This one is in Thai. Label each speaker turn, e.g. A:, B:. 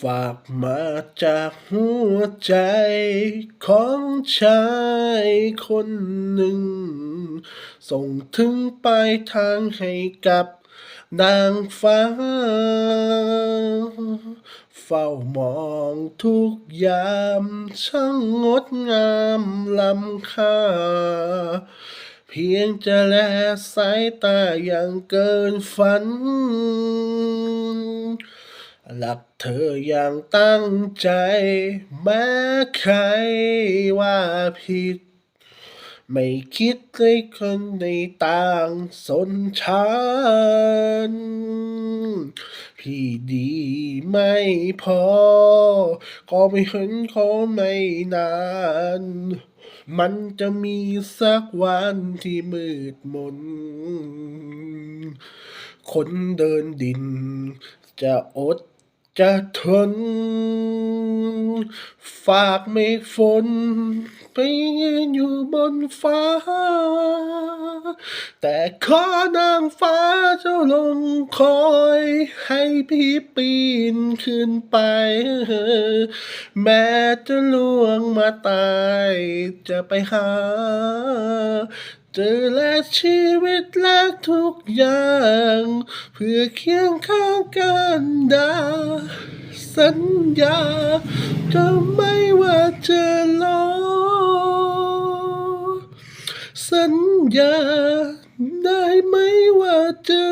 A: ฝากมาจากหัวใจของชายคนหนึ่ง ส่งถึงปลายทางให้กับนางฟ้า เฝ้ามองทุกยามช่างงดงามล้ำค่า เพียงจะแลสายตาอย่างเกินฝัน รักเธออย่างตั้งใจ แม้ใครว่าผิด ไม่คิดให้คนในต่างสนฉัน พี่ดีไม่พอ ก็ไม่เห็นขอไม่นาน มันจะมีสักวันที่มืดมน คนเดินดินจะอด จะทน ฝากเมฆฝน ไปยืนอยู่บนฟ้า แต่ขอนางฟ้าเจ้าลงคอย ให้พี่ปีนขึ้นไป แม้จะล่วงมาตาย จะไปหา เจอและชีวิตและทุกอย่าง เพื่อเคียงข้างกันดา สัญญาจะไม่ว่าจะรอสัญญา ได้ไหมว่าจะรอ